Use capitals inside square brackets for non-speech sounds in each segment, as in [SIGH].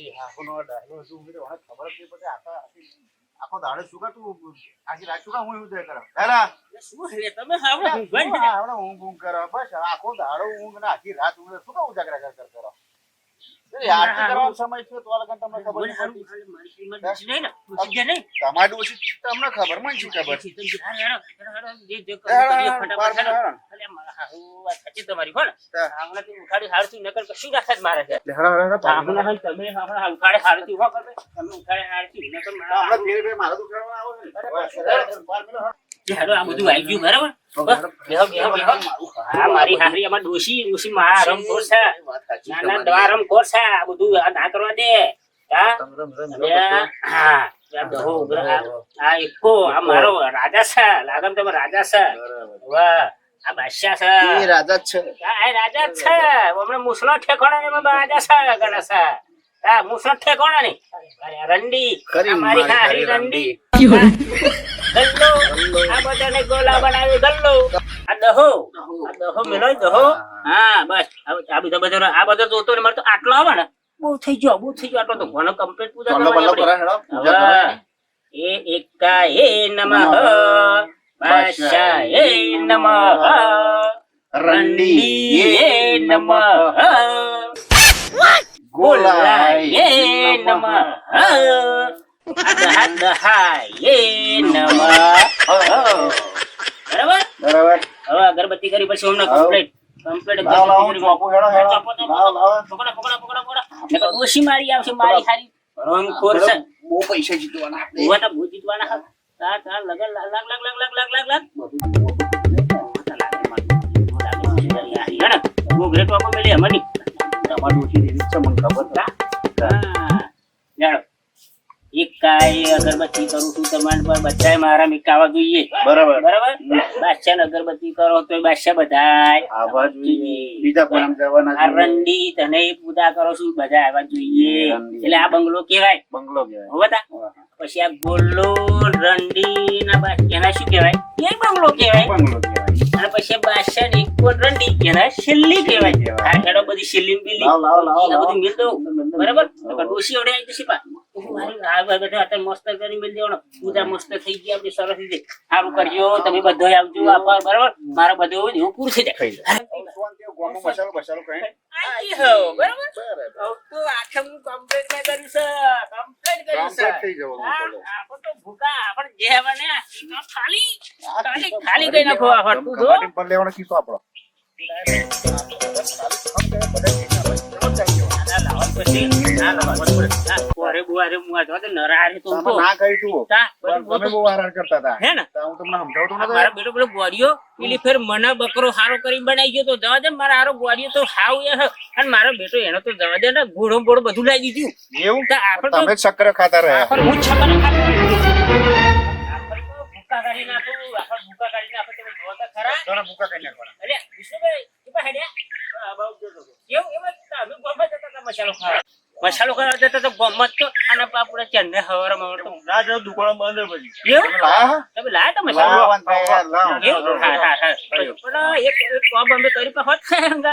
મારી ડાયલો શું મને ખબર જ નહીં આખા આખો દાડો શું કા તું આખી રાત શું કાં હું એવું કરો? શું છે તમે આવડે ઊંઘવાની આવડે ઊંઘ ઊંઘ કરો બસ આખો દાડો ઊંઘ ને આખી રાત ઊંઘ શું કાં ઉજાગરા કર કર? તમારી ડોશી તમને ખબર મને શું ખબર? તમારી ઉઠાડી હારતું નકર કશું ના થાય મારે છે. તમે હમણાં ઉઠાડે હારતી હો તમે ઉઠાડે હારતી નકર મારા ઉઠાડવા આવો હેડો. આ બધું આવી ગયું બરાબર? હા મારી હાહરી આમાં ડોશી ડોશી માં છે. દવા આ બધું આ ના કરવા દે. હા? હા. એકો આ મારો રાજા છે લાગમ તમે રાજા છે. વાહ આ બાદશાહ છે. રાજા છે. આ રાજા છે. હમણાં મુસલો ઠેકોણા ને રાજા છે ગણે છે. આ મુસલો ઠેકોણા ને રંડી. મારી હારી હારી રંડી. ગલ્લો. આ બધાને ગોલા બનાવી ગલ્લો. આ દહો. આ દહો મેલો દહો. હા બસ. આ બધા બધા આ બધા તો તો મારે તો આટલો આવે ને. બહુ થઈ ગયો બહુ થઈ ગયો. આટલો તો ઘણો કમ્પ્લીટ પૂજા એ એકા એ નમઃ. એ નમઃ. રંડી એ નમઃ. ગોલાય એ નમઃ દહા દહા એ નમઃ બરાબર બરાબર હવે અગરબત્તી કરી પછી હમણાં હાવ. કમ્પ્લીટ કમ્પ્લીટ લાવ લાવ ચોપો હેડો હેડો ચોપો તો લાવ લાવ પકડો પકડો પકડો પકડો નકર ડોશી મારી આવશે મારી હારી રંગખોર છે બહુ પૈસા જીતવાના આપણે. ઊભા તો બહુ જીતવાના હતા. તા, તા, લગન, લાગ, લાગ, લાગ, લાગ, લાગ, લાગ, લાગ. હેને? હું ગ્રેટ વાપો પેલી હમણાંની. તમારી ઓછી રીત છે મને ખબર એકાએ અગરબત્તી કરું છું તમારે પર બધાય મારા મિકાવા જોઈએ. બરાબર. બરાબર? બાદશાહ ને અગરબત્તી કરો તો બાદશાહ બધા જોઈએ. બીજા પણ જવાના રંડી તને પૂજા કરો છું બધા આવવા જોઈએ. એટલે આ બંગલો કેવાય બંગલો કેવાય તા પછી આ ગોલ્લો રંડી ના બા એના શું કેવાય એ બંગલો કેવાય બંગલો. અને પછી બાદશાહની એક રંડી એના છેલ્લી કહેવાય. આ ખેડો બધી છેલ્લી બિલ્લી. બધું મિલ દઉં. બરાબર? ડોશી ઓડે આવી જશે પા મસ્ત કરી મિલ દેવાનો. પૂજા મસ્ત થઈ ગઈ આપણી સરસ રીતે. સારું કરજો તમે બધો આવજો આપવા બરાબર? મારે બધું એવું પૂરું થઈ જાય. ખાલી કઈ નાખો આ મને બકરો હારો કરી બનાવી ગયો તો જવા દે મારા હારો ગોળીઓ તો હાવ. અને મારો બેટો એનો તો જવા દે ને ઘોડો બોડો બધું લાગી ગયું એવું? આપણે તમે જ ખાતા રહ્યા. હું ભૂકા કાઢી નાખો આપણે ભૂકા કાઢી નાખો તમે જોવો તો ખરા ભૂકા કાઢી નાખવાના. અરે વિષ્ણુભાઈ કેવા હેડ્યા એવું એમ જ તો અમે ગોમાં જતા હતા મસાલો ખાવા મસાલો ખાવા જતા તો ગમત તો અને પાપડા હવારમાં તો ના દુકાનો બંધ પછી. એવું તમે લાયા હે? તમે લાયા તા મસાલો. એવું? હા, હા, હા. પણ એક કોબ અમે કરી પણ હોત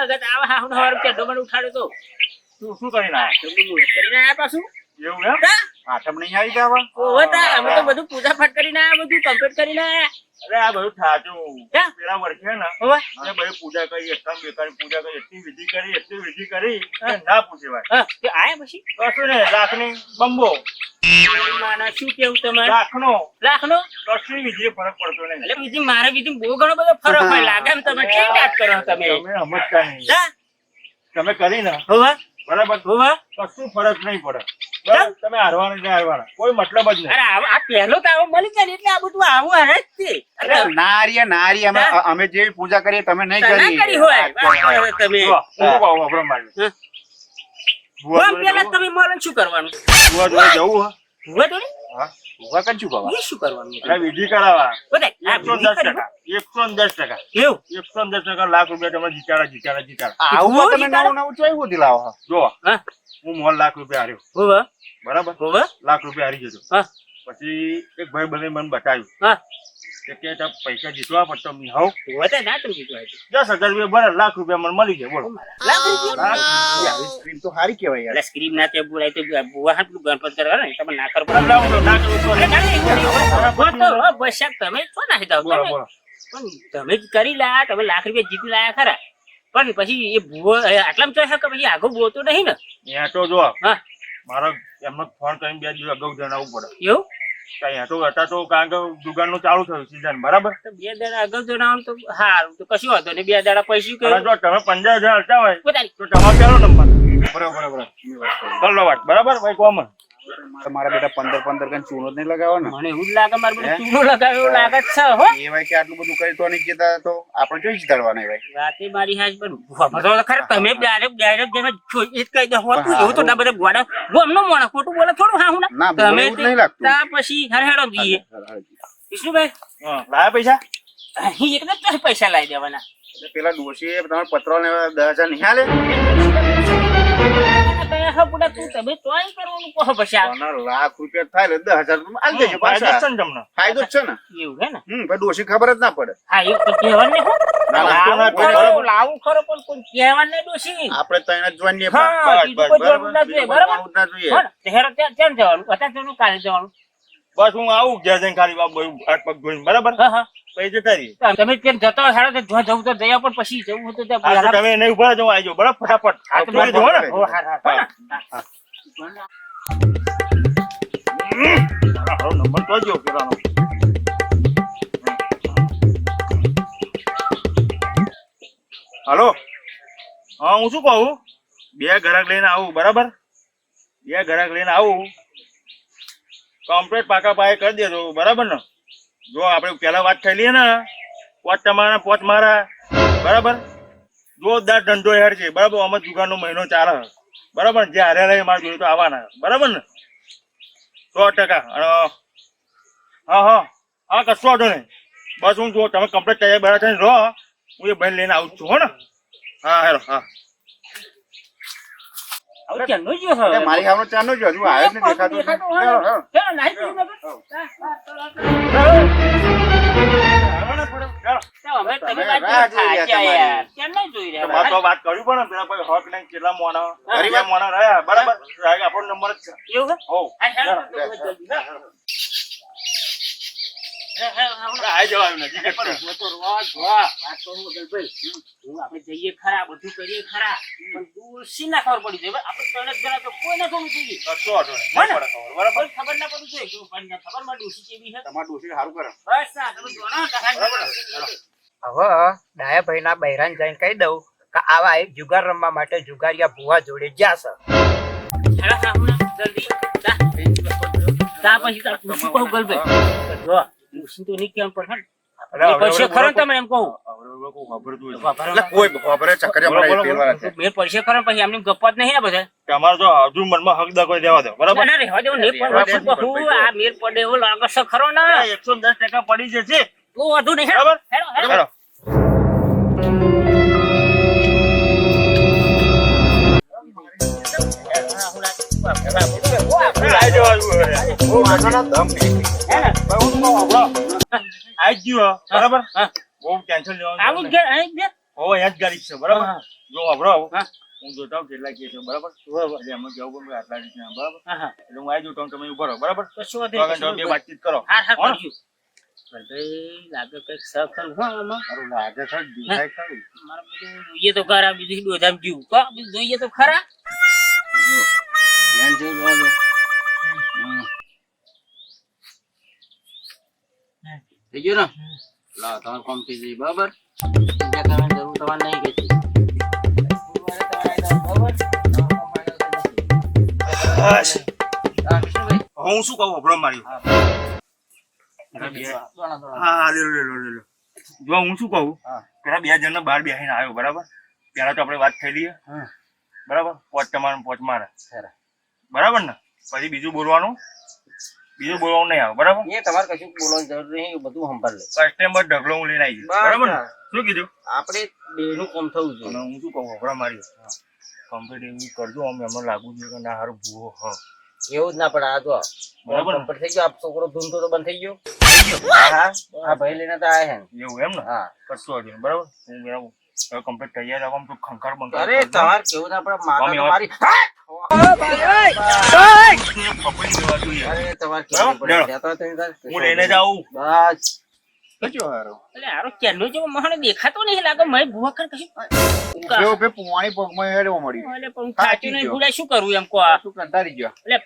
ગત આવા હાવનો હવાર કે ડોમન ઉઠાડ્યો તો શું શું? તો હું કરીને આયા પાછું એવું એમ? આઠમ નહીં આવી ગયા ઓહો તા અમે તો બધું પૂજા પાઠ કરીને આયા બધું કમ્પ્લીટ કરીને આયા અરે આ બધું થાચું. પેલા વર્ષે ને હોવા બધી પૂજા કરી એકમ બેકારી પૂજા કરી એટલી વિધિ કરી એટલી વિધિ કરી ના પૂછે ભાઈ હા આયા પછી? કશું ને લાખની બંબો. માના શું કેવું તમારે? લાખનો. લાખનો? કશું વિધિ ફરક પડતો નહીં. એટલે બીજી મારે બીજી બહુ ઘણો બધો ફરક હોય લાગે એમ તમે કેવી વાત કરો તમે? તમે સમજતા નહીં. તમે કરી ને હોવા બરાબર? હોવા કશું ફરક નહીં પડે. તમે હારવાના નહીં હારવાના? કોઈ મતલબ જ નહીં. અરે આ પહેલો તો આવો મળી જાય એટલે આ બધું આવું હરે જ છે. અરે નારી નારી. અમે અમે જે પૂજા કરીએ તમે નહીં ના કરી કરી. હોય તમે. હું કહું આપણો મારી. પેલા તમે મળે શું કરવાનું? જવું હે? હા? શું કરવાનું? વિધિ કરાવવા. એકસો દસ ટકા. એકસો દસ ટકા. એવું? એકસો દસ ટકા લાખ રૂપિયા તમે જીતાડા જીતાડા જીતાડા. આવું તમે નવું નવું ચોઈ સુધી લાવો. જો હા. હું મોલ લાખ રૂપિયા હાર્યો. બરાબર? લાખ રૂપિયા હારી જજો. હા. પછી એક ભાઈ બને મને બતાવ્યું. હા. કે કે પૈસા જીતવા પડતો મી હો હોય તો ના તો જીતવા દસ હજાર રૂપિયા ભરે લાખ રૂપિયા મને મળી જાય બોલો. લાખ રૂપિયા? સ્ક્રીન તો સારી કહેવાય યાર. સ્ક્રીન ના તે બોલાય તો બુવા હાથ ગણપત કરવા ને? તમે ના કરો ના કરો ના, હો, બસ તમે છો ના બોલો પણ તમે જ કરી લાયા તમે લાખ રૂપિયા જીતી લાયા ખરા. પણ પછી એ ભૂવો આટલા આટલામાં તો કે પછી આગળ બોલતો નહીં ને? ત્યાં તો જો હા. મારો એમનો ફોન કરીને બે દિવસ અગાઉ જણાવવું પડે. એવું? ત્યાં તો હતા તો કારણ કે દુકાનનું ચાલુ થયું સીઝન બરાબર? બે દાડા આગળ જણાવો તો હારું તો કશું વાંધો નહીં. બે દાડા પૈસા કે જો તમે પંદર હજાર હતા હોય તો તમારો પહેલો નંબર. બરાબર બરાબર. બરાબર? ભાઈ કોમન તમારા બેટા પંદર પંદર કઈ ચૂનો જ નહીં લગાવો ને મને એવું જ લાગે મારે બધું ચૂનો લગાવ્યો એવું લાગે છે હો. એ ભાઈ કે આટલું બધું કરી તો નહીં કેતા તો આપણે જોઈ જ ધરવાના ભાઈ. વાતે મારી હાજ પર ભરો તો ખરા તમે ડાયરેક્ટ ડાયરેક્ટ જેને જોઈ જ કહી દો હોતું એવું તો ના બધા ગોડા. ગોમનો મોણા ખોટું બોલે થોડું હા હું ના, તમે નહીં લાગતું. તા પછી હરહેડો દઈએ વિષ્ણુભાઈ? હા લાયા પૈસા? અહીં એકદમ પૈસા લાવી દેવાના. પેલા ડોશીએ તમારા પત્રો ને દસ હજાર નહીં ખબર જ ના પડે. હા એવું તો કહેવાનું નહીં હો. ના, ના, લાવું કોઈ ખરો, બરાબર. લાવું ખરો પણ કોઈ નહીં ડોશી. આપણે તો એને જોઈને હા, બસ, બીજું બસ, કોઈ જોવાનું ના જોઈએ, બસ હું આવું ઘેર જઈને ખાલી બાપ બધું હાથ પગ ધોઈને બરાબર? હા હા. પછી જતા રહીએ? તમે કેમ જતો હોય હેડો જવું તો જયા પણ પછી જવું હોય ત્યાં આ તો પેલા- તમે નહીં ઊભા રહેજો, હું બરાબર ફટાફટ. હા, જોઈ જુઓ ને હો, હા, હા, હા. હા, હારો નંબર તો જો પેલાનો હાલો. હા હું શું કહું? બે ગ્રાહક લઈને આવું બરાબર? બે ગ્રાહક લઈને આવું. કમ્પ્લેટ પાકા પાયે કરી દેજો બરાબર ને? જો આપણે પેલા વાત થયેલી ને પોચ તમારા પોચ મારા, બરાબર? જોરદાર ધંધો હેર છે, બરાબર? અમે દુકાનનો મહિનો ચાલે. બરાબર? જે હારે રહે મારે જોડે તો આવવાના. બરાબર ને? સો ટકા. અને, હા હા. હા, કશો વાંધો નહીં. બસ હું જો તમે કમ્પ્લીટ તૈયાર બરાબર થઈને રહો. હું એ ભાઈ લઈને આવું છું, હો ને? હા હેરો હા. હવે ક્યારનો ગયો હવે? મારી સામે ચાનો જો હજુ આવ્યો જ નથી દેખાતું ચલો, ને રહ્યા બરાબર. આપણો નંબર જ છે. હોવ. જઈએ ખરા બધું કરીએ ખરા પણ ના ખબર પડી જાય. આપડે ત્રણ જણા તો કોઈ ના? થવું જોઈએ ખબર, ના પડવી જોઈએ. કે પણ ખબરમાં ડૂસી કેવી છે? તમારા ડોશી સારું કરે. બસ ના તમે. હવે બહેરાન જઈને કહી દઉં કે આવા એક જુગાર રમવા માટે જુગારિયા ભુવા જોડે હું જલ્દી. તા પછી તા ડૂસી કહું ગલભાઈ? જો. ડૂસી તો નહીં કેમ પણ પૈસે ખરો ને તમે એમ કહું. હવે, હવે કોઈ ખબરતું હોય. એટલે કોઈ ખબર ચક્કરિયા હા. ટેન્શન લેવાનું જ ગાડી છે બરાબર હા. જો વાપરો હું હોઉં કેટલા કે બરાબર એટલે એમાં જવું પણ આટલા રીતના બરાબર હા, હા. હું તમે ઊભો રહો બરાબર બે વાતચીત કરો હા, હા, હો? લાગે કંઈક સખલ હો આમાં. લાગે છે દેખાય ખરું. મારે બધું જોઈએ તો ખરા, બીજું ડોધામ જીવ. જોઈએ તો ખરા. થઈ ગયું ને લાવ તમારે કામ થઈ જાય બરાબર કરવાની જરૂર તમારે નહીં કે છે. બસ. હું શું કહું વાપરો માર્યું હા હા લે લે લે લે જો હું શું કહું હા. પેલા બે જણ બહાર બેસીને આવ્યો બરાબર પેલા તો આપણે વાત થઈ. હા. બરાબર પોચ તમારે પોચ મારે ખરા. બરાબર ને? પછી બીજું બોલવાનું? બીજું બોલવાનું નહીં આવે બરાબર? એ તમારે કશું બોલવાની જરૂર નહીં બધું સંભાળ લે. કસ્ટમર ઢગલો હું લઈને આવી બસ. બરાબર ને? શું કીધું? આપણે બેનું કોમ થવું જોઈએ. હું શું કહું વપરા મારી કોમ્પિટિટિવ કરજો આમ એમને લાગુ છે કે ના હારું ભૂવો હ. એવું જ ના પડે આ તો બરાબર? કમ્પ્લીટ થઈ ગયો આ છોકરો ધૂમતો તો બંધ થઈ ગયો? હા હા. ભાઈ લઈને તો આયા હે એવું એમ ને? હા. હતું બરાબર? હું બરાબર હવે કમ્પ્લીટ તૈયાર આવો આમ તો ખંખાર બંખાર અરે તમાર કેવું ના પડે માતા તમારી. અરે તમારે કેવું પડે. હું લઈને જાઉં બસ. દેખાતો નહીં લાગે. મય ભૂવા કર કશું પુવાણી પગમાં હેડવા મળ્યું નહીં. શું કરવું એમ કો આ? શું રહી ગયો? એટલે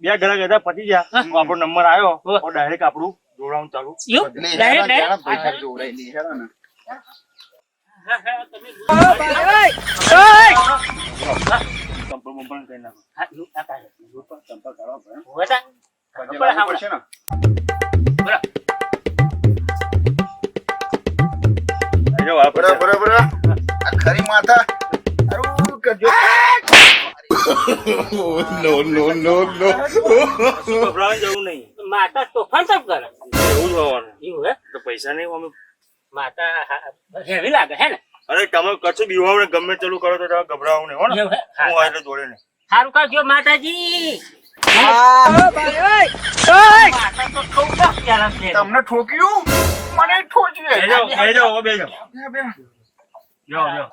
બે ઘરા ગયા પતી ગયા. હા. આપણો નંબર આવ્યો હા. ડાયરેક્ટ આપણું જોડાવાનું ચાલુ? Direct- direct? પૈસા નહીં, હેડા ને. ને. ખરી કરજો. કશું ગભરાવાની જરૂર નહીં માતા તોફાન તપ કરે એવું હોવાનું એવું હે તો પૈસા નહીં અમે માતા હા, હેવી લાગે હે ને? અરે તમે કશું બીવાવ ને ગમે તેલું કરો તો તમે ગભરાવું નહીં હો ને? એવું હું? આ એટલે જોડે ને સારું કરજો માતાજી. તમને ઠોક્યું? મને ઠોક્યું. હો.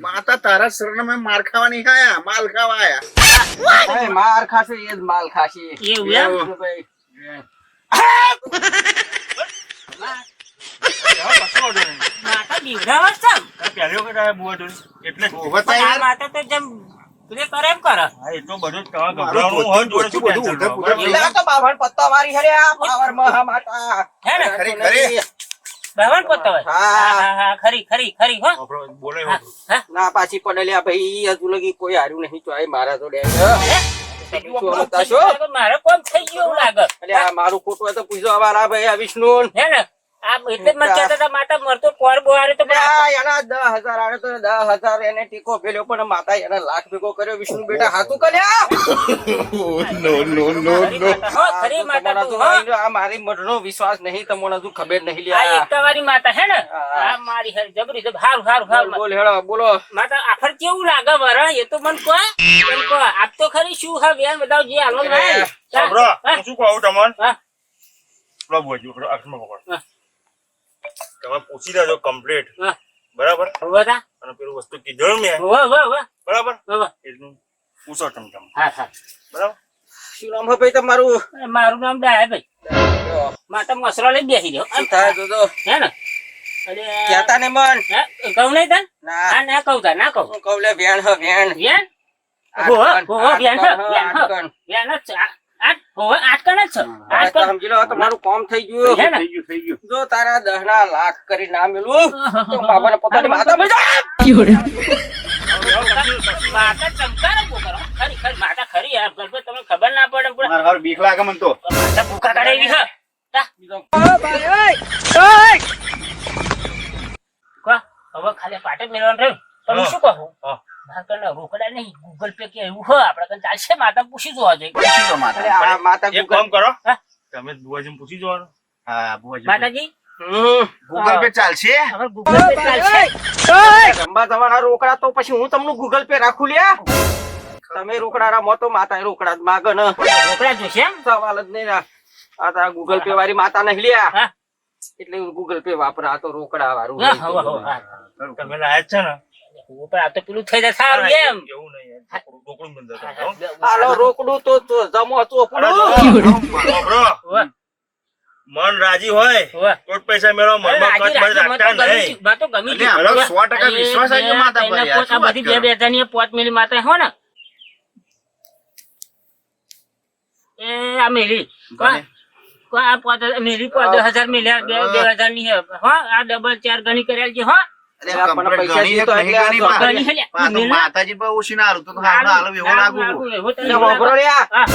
માતા તારા શરણ મેં માર ખાવાની ખાયા માલ ખાવા આયા. માર ખાશે એ જ માલ ખાશે. એવું ભાઈ. હરે આ પાવર હે ને ખરી ખરી હા. ખરી ખરી ખરી હો બોલે. ના પાછી પડેલી આ ભાઈ, હજુ લગી કોઈ હાર્યું નહીં, તો મારા તો હે? મારે કોમ થઈ ગયું લાગે એટલે મારું ખોટું હોય તો પૂછો અમારા ભાઈ આ વિષ્ણુ હે ને? આ એટલે જ મને કહેતા હતા માતા મરતો પોર બોહારે તો એના દસ હજાર આવે તો દસ હજાર એને ટીકો ફેલ્યો પણ માતા એના લાખ ભેગો કર્યો વિષ્ણુ બેટા હાથું કર્યા હો [LAUGHS] ખરી માતા તું આ મારી મઢનો વિશ્વાસ નહીં તમને હજુ ખબર નહીં આ લ્યા તમારી માતા હે ને? આ મારી હે જબરી જબ હારું હારું બોલ હારું. બોલ હેડો બોલો. માતા આખર કેવું લાગે વરા એ તો મન કહો. એમ કહો આપ તો ખરી શું હા બેન બતાવ જે હાલો ભાઈ. સાંભળો, હું શું કહું તમને? હા. લો બોજો પેલો હાથમાં પકડો. તમે પૂછી લેજો કમ્પ્લીટ હા. બરાબર? હોવા અને પેલું વસ્તુ કીધું મેં. વાહ વાહ વાહ બરાબર? એટલું પૂછો તમે તમે. હા હા. બરાબર? શું નામ હે ભાઈ તમારું? મારું નામ ડાયા ભાઈ. માતા મસરો લઈ બેસી રહ્યો. શું થાય તો હે ને? અરે કહેતા ને મન? હે? કહું નહીં તને ના. ના કહું તા ના કહું. કહું લે હ બેન બેન બેન બેન તમારું કામ થઈ ગયું થઈ ગયું થઈ ગયું. જો તારા દહના લાખ કરી ના મેળવું તો બાબાને પોતાની માતા મજા માતા ચમકારે ખરી ખરી માતા ખરી. તમને ખબર ના પડે બીક લાગે મને તો. માતા ભૂખા કાઢે એવી છે તા. કહો, હવે ખાલી પાટે મેળવાનું રહ્યું. પણ હું શું કહું? હા. રોકડા નહીં ગૂગલ પે કે એવું હોય આપણે કને ચાલશે માતા પૂછી જોવા જોઈએ. પૂછી લો માતા. માતા એક કામ કરો. તમે બુઆજીને પૂછી જોવાનું. હા બુઆજી માતાજી? ગૂગલ પે ચાલશે? હવે ગૂગલ પે ચાલશે. રંબા તમારા રોકડા તો પછી હું તમને ગૂગલ પે રાખું લ્યા? તમે રોકડા રામો તો માતા રોકડા જ માગે ને. રોકડા જોશે એમ? સવાલ જ નહીં. આ ગૂગલ પે વાળી માતા નહીં લ્યા. હા. એટલે ગૂગલ પે વાપરા આ તો રોકડા વાળું. તમે લાયા છે ને આ તો પેલું થઈ જાય સારું એમ એવું નહીં રોકડું- રોકડું બંધ હાલો રોકડું તો તો જમો ચોપડું જો, સાંભળો. હોવે, મન રાજી હોય. તો પૈસા મને રાખતા નહીં. તો ગમી. સો ટકા વિશ્વાસ આવી માતા પર બધી બે બે એ પોત મિલી માતા હો ને એ આ મેલી કોણ? આ પોત મેલી પોત હજાર મિલ્યા બે બે હજારની હો આ ડબલ ચાર ગણી કરેલ છે હો. અરે તો માતાજી તો તો ના એવું લાગુ. તને એટલે એવું વાપરો લાગે. લ્યા હા,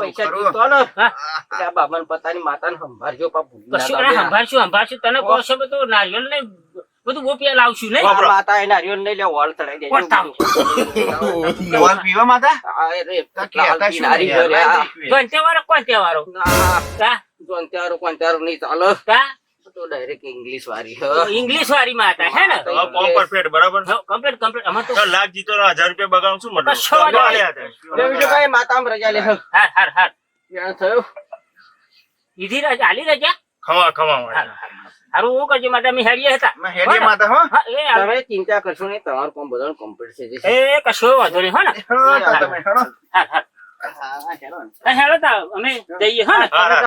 પૈસા જીતો ને. આ બાબાને પતાની માતાને સંભાળજો પા ભૂલી ના કશું જાવ ના લ્યા. સંભાળશું સંભાળશું. તને કહો છો બધું નારિયેળ ને બધું બોપિયા લાવશું નહીં? માતા એ નારિયેળ નહીં લે વળ તળાઈ દેવા. ગોળ પીવા માતા? આ એ રે, તા કહેતા શું નારી યાર, ઘરે આ. લાઈ દઈશું. કોણ તહેવારો? કોણ તહેવારો ના, કા જોન ત્યારો કોણ ત્યારો નહીં ચાલે. કા? તો ડાયરેક્ટ ઇંગ્લિશ વાળી ઇંગ્લિશ વાળી માં હતા હે ને? હવે બરાબર? કમ્પ્લીટ કમ્પ્લીટ અમાર તો લાખ જીતો 1000 રૂપિયા બગાડું શું મતલબ કશો આલ્યા હતા. બીજું કાંઈ રજા લે હાર હાર હાર ક્યાં થયો? ઈધી રજા આલી રજા? ખવા ખવા મળે. હારું, હારું. હારું હું કરજો માતા અમે હેડીએ હતા. મેં માતા હો. એ. તમે ચિંતા કરશો નહીં તમારું કોમ બધાનું કમ્પ્લીટ છે એ કશો વાંધો નહીં હો ને? તમે હેડો. હા હા. હા હેડો હેડો તા અમે જઈએ હો ને? હા, હા.